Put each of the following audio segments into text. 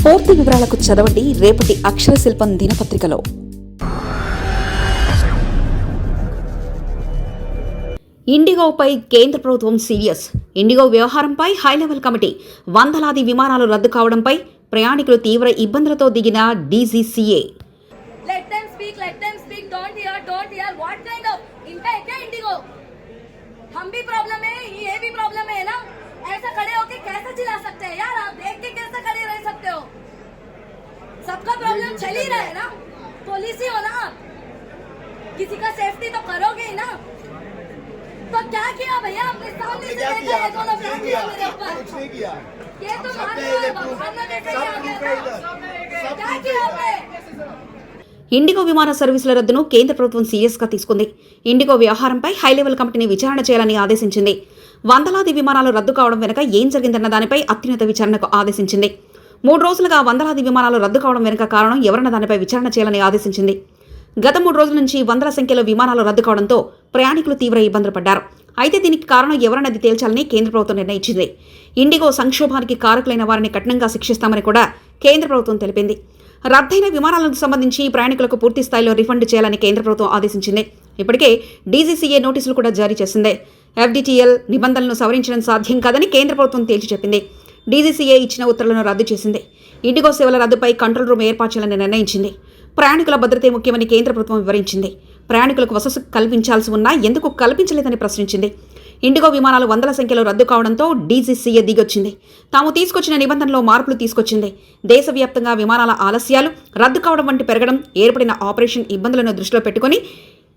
పూర్తి వివరాలకు చదవండి రేపటి అక్షర శిల్పం దినపత్రికలో ఇండిగోపై కేంద్ర ప్రభుత్వం సీరియస్ ఇండిగో వ్యవహారంపై హైలెవెల్ కమిటీ వందలాది విమానాలు రద్దు కావడంపై ప్రయాణికులు తీవ్ర ఇబ్బందులతో దిగిన DGCA Let them speak, let them speak. Don't hear, don't hear. What kind of इनका है क्या इंडिगो हम भी प्रॉब्लम है ये भी प्रॉब्लम है ना ऐसा खड़े होके कैसे चिल्ला सकते हैं यार आप देख के कैसे खड़े रह सकते हो सबका प्रॉब्लम चल ही रहा है ना पुलिस ही हो ना आप किसी का सेफ्टी तो करोगे ही ना तो क्या किया भैया आपने सामने से देखा है दोनों फ्लैट किया मेरे ऊपर कुछ नहीं किया ये तो मान सब रहे हो दे भगवान ने देखा सब क्या proof किया है था? इधर। सब क्या proof किया है इधर। आपने ఇండిగో విమాన సర్వీసుల రద్దును కేంద్ర ప్రభుత్వం సీరియస్గా తీసుకుంది ఇండిగో వ్యవహారంపై హైలెవెల్ కమిటీని విచారణ చేయాలని ఆదేశించింది వందలాది విమానాలు రద్దు కావడం వెనుక ఏం జరిగిందన్న దానిపై అత్యున్నత విచారణకు ఆదేశించింది మూడు రోజులుగా వందలాది విమానాలు రద్దు కావడం వెనుక కారణం ఎవరన్న దానిపై విచారణ చేయాలని ఆదేశించింది. గత మూడు రోజుల నుంచి వందల సంఖ్యలో విమానాలు రద్దు కావడంతో ప్రయాణికులు తీవ్ర ఇబ్బందులు పడ్డారు. అయితే దీనికి కారణం ఎవరన్నది తేల్చాలని కేంద్ర ప్రభుత్వం నిర్ణయించింది. ఇండిగో సంక్షోభానికి కారకులైన వారిని కఠినంగా శిక్షిస్తామని కూడా కేంద్ర ప్రభుత్వం తెలిపింది. రద్దయిన విమానాలకు సంబంధించి ప్రయాణికులకు పూర్తి స్థాయిలో రిఫండ్ చేయాలని కేంద్ర ప్రభుత్వం ఆదేశించింది. ఇప్పటికే డీజీసీఏ నోటీసులు కూడా జారీ చేసింది. ఎఫ్డీటీఎల్ నిబంధనలను సవరించడం సాధ్యం కాదని కేంద్ర ప్రభుత్వం తేల్చి చెప్పింది. డీజీసీఏ ఇచ్చిన ఉత్తర్వులను రద్దు చేసింది. ఇండిగో సేవల రద్దుపై కంట్రోల్ రూమ్ ఏర్పాటు చేయాలని నిర్ణయించింది. ప్రయాణికుల భద్రతే ముఖ్యమని కేంద్ర ప్రభుత్వం వివరించింది. ప్రయాణికులకు వసతి కల్పించాల్సి ఉన్నా ఎందుకు కల్పించలేదని ప్రశ్నించింది. ఇండిగో విమానాలు వందల సంఖ్యలో రద్దు కావడంతో డీజీసీఏ దిగొచ్చింది. తాము తీసుకొచ్చిన నిబంధనలో మార్పులు తీసుకొచ్చింది. దేశవ్యాప్తంగా విమానాల ఆలస్యాలు రద్దు కావడం వంటి పెరగడం ఏర్పడిన ఆపరేషన్ ఇబ్బందులను దృష్టిలో పెట్టుకుని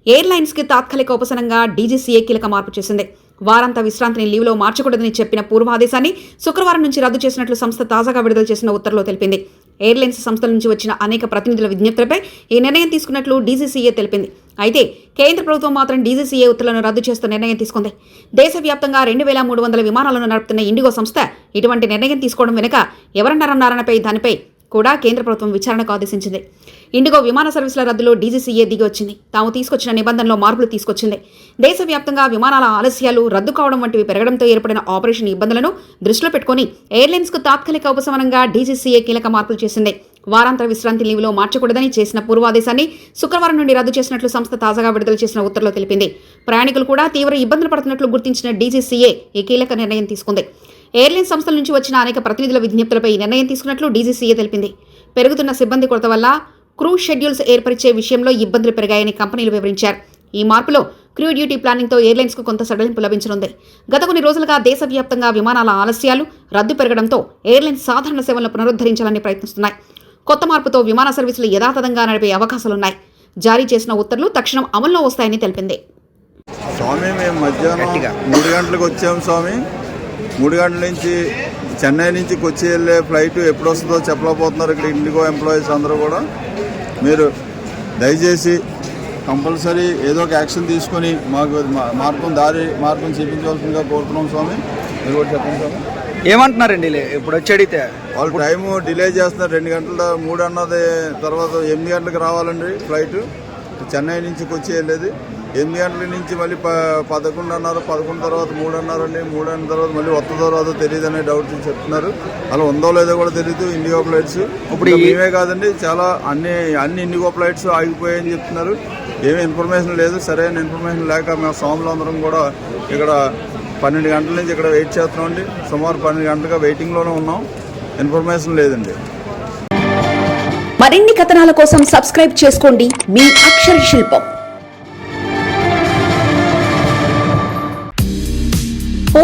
ఎయిర్లైన్స్కి తాత్కాలిక ఉపశనంగా డీజీసీఏ కీలక మార్పు చేసింది. వారాంత విశ్రాంతిని లీవ్లో మార్చకూడదని చెప్పిన పూర్వాదేశాన్ని శుక్రవారం నుంచి రద్దు చేసినట్లు సంస్థ తాజాగా విడుదల చేసిన ఉత్తర్వులో తెలిపింది. ఎయిర్లైన్స్ సంస్థల నుంచి వచ్చిన అనేక ప్రతినిధుల విజ్ఞప్తులపై ఈ నిర్ణయం తీసుకున్నట్లు డీజీసీఏ తెలిపింది. అయితే కేంద్ర ప్రభుత్వం మాత్రం డీజీసీఏ ఉత్తర్వులను రద్దు చేస్తూ నిర్ణయం తీసుకుంది. దేశవ్యాప్తంగా రెండు వేల మూడు వందల విమానాలను నడుపుతున్న ఇండిగో సంస్థ ఇటువంటి నిర్ణయం తీసుకోవడం వెనుక ఎవరన్నారన్నారనపై దానిపై కూడా కేంద్ర ప్రభుత్వం విచారణకు ఆదేశించింది. ఇండిగో విమాన సర్వీసుల రద్దులో డీజీసీఏ దిగి వచ్చింది తాము తీసుకొచ్చిన నిబంధనలో మార్పులు తీసుకొచ్చింది. దేశవ్యాప్తంగా విమానాల ఆలస్యాలు రద్దు కావడం వంటివి పెరగడంతో ఏర్పడిన ఆపరేషన్ ఇబ్బందులను దృష్టిలో పెట్టుకుని ఎయిర్లైన్స్కు తాత్కాలిక ఉపశమనంగా డీజీసీఏ కీలక మార్పులు చేసింది. వారాంతర విశ్రాంతి లీవ్లో మార్చకూడదని చేసిన పూర్వాదేశాన్ని శుక్రవారం నుండి రద్దు చేసినట్లు సంస్థ తాజాగా విడుదల చేసిన ఉత్తర్వులో తెలిపింది. ప్రయాణికులు కూడా తీవ్ర ఇబ్బందులు పడుతున్నట్లు గుర్తించిన డీజీసీఏ ఈ కీలక నిర్ణయం తీసుకుంది. ఎయిర్లైన్ సంస్థల నుంచి వచ్చిన అనేక ప్రతినిధుల విజ్ఞప్తులపై నిర్ణయం తీసుకున్నట్లు డీజీసీఏ తెలిపింది. పెరుగుతున్న సిబ్బంది కొరత వల్ల క్రూ షెడ్యూల్స్ ఏర్పరిచే విషయంలో ఇబ్బందులు పెరిగాయని కంపెనీలు వివరించారు. ఈ మార్పులో క్రూ డ్యూటీ ప్లానింగ్తో ఎయిర్లైన్స్కు కొంత సడలింపు లభించనుంది. గత కొన్ని రోజులుగా దేశవ్యాప్తంగా విమానాల ఆలస్యాలు రద్దు పెరగడంతో ఎయిర్లైన్స్ సాధారణ సేవలను పునరుద్ధరించాలని ప్రయత్నిస్తున్నాయి. కొత్త మార్పుతో విమాన సర్వీసులు యథాతథంగా నడిపే అవకాశాలున్నాయి. జారీ చేసిన ఉత్తర్వులు తక్షణం అమల్లో వస్తాయని తెలిపింది. స్వామి మేము మధ్యాహ్నం మూడు గంటలకు వచ్చాము స్వామి. మూడు గంటల నుంచి చెన్నై నుంచి కొచ్చి వెళ్ళే ఫ్లైట్ ఎప్పుడు వస్తుందో చెప్పలేకపోతున్నారు ఇక్కడ ఇండిగో ఎంప్లాయీస్ అందరూ కూడా. మీరు దయచేసి కంపల్సరీ ఏదో ఒక యాక్షన్ తీసుకొని మాకు మార్గం దారి మార్గం చూపించవలసిందిగా కోరుతున్నాం స్వామి. మీరు కూడా చెప్పండి స్వామి. ఏమంటున్నారండి లే- ఇప్పుడు వచ్చి అడిగితే. వాళ్ళు టైము డిలే చేస్తున్నారు. రెండు గంటల మూడు అన్నది తర్వాత ఎనిమిది గంటలకు రావాలండి ఫ్లైట్. చెన్నై నుంచి కొచ్చి వెళ్ళేది. ఎనిమిది గంటల నుంచి మళ్ళీ ప పదకొండు అన్నారు పదకొండు తర్వాత మూడు అన్నారండి. మూడు అన్న తర్వాత మళ్ళీ వస్తుందో రాదో తెలియదు అనే డౌట్ చెప్తున్నారు. అలా ఉందో లేదో కూడా తెలియదు ఇండిగో ఫ్లైట్స్ ఇప్పుడు మేమే కాదండి చాలా అన్ని అన్ని ఇండిగో ఫ్లైట్స్ ఆగిపోయాయని చెప్తున్నారు. ఏమీ ఇన్ఫర్మేషన్ లేదు సరైన ఇన్ఫర్మేషన్ లేక మేము స్వాములు అందరం కూడా ఇక్కడ పన్నెండు గంటల నుంచి ఇక్కడ వెయిట్ చేస్తున్నామండి సుమారు పన్నెండు గంటలుగా వెయిటింగ్లోనే ఉన్నాం. ఇన్ఫర్మేషన్ లేదండి. మరిన్ని కథనాల కోసం సబ్స్క్రైబ్ చేసుకోండి. మీ అక్షర శిల్పం.